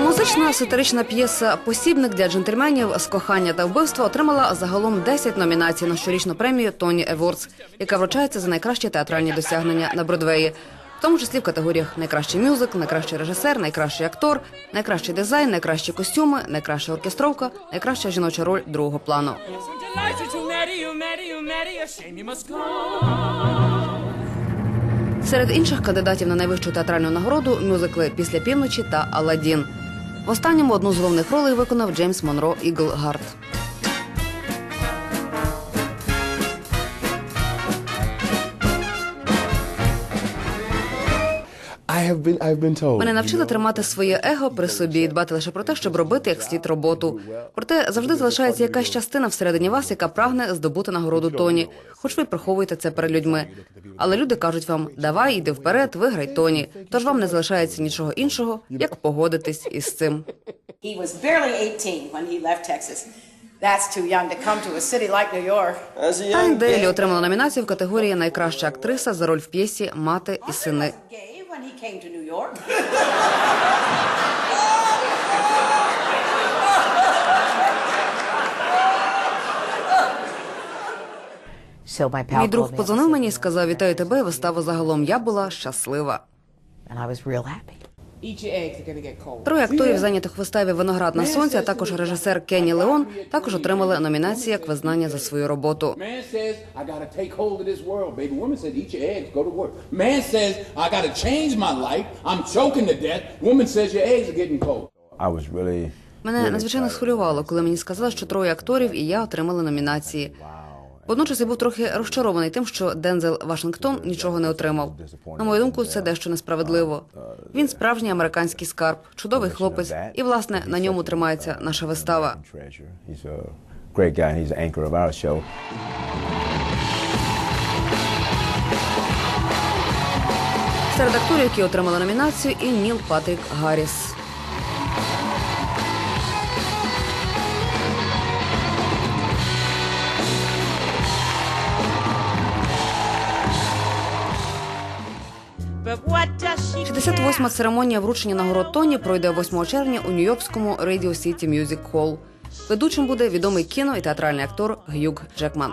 Музична сатирична п'єса Посібник для джентльменів з кохання та вбивства отримала загалом 10 номінацій на щорічну премію Тоні Евордс, яка вручається за найкращі театральні досягнення на Бродвеї, в тому числі в категоріях найкращий мюзикл, найкращий режисер, найкращий актор, найкращий дизайн, найкращі костюми, найкраща оркестровка, найкраща жіноча роль другого плану. Серед інших кандидатів на найвищу театральну нагороду мюзикли після півночі та Аладдін. В останньому одну з головних ролей виконав Джеймс Монро Іглгард. Have been I've been told. Мене навчили тримати своє его при собі і дбати лише про те, щоб робити як слід роботу. Проте завжди залишається якась частина всередині вас, яка прагне здобути нагороду Тоні, хоч ви приховуєте це перед людьми. Але люди кажуть вам: давай, іди вперед, виграй Тоні. Тож вам не залишається нічого іншого, як погодитись із цим. He was barely 18 when he left Texas. That's too young to come to a city like New York. Тайн Дейлі отримала номінацію в категорії Найкраща актриса за роль в п'єсі Мати і сини. Came to New York. So my pal Мій друг позвонив подзвонив мені і сказав: Вітаю тебе, вистава загалом. Я була щаслива. Троє акторів, зайнятих в виставі Виноград на сонці, а також режисер Кенні Леон, також отримали номінації як визнання за свою роботу. Мене надзвичайно схвилювало, коли мені сказали, що троє акторів і я отримали номінації. Водночас я був трохи розчарований тим, що Дензел Вашингтон нічого не отримав. На мою думку, це дещо несправедливо. Він справжній американський скарб, чудовий хлопець, і власне на ньому тримається наша вистава. Серед акторів, які отримали номінацію, і Ніл Патрік Гарріс. 68-ма церемонія вручення нагород Тоні пройде 8 червня у Нью-Йоркському Radio City Music Hall. Ведучим буде відомий кіно і театральний актор Гюг Джекман.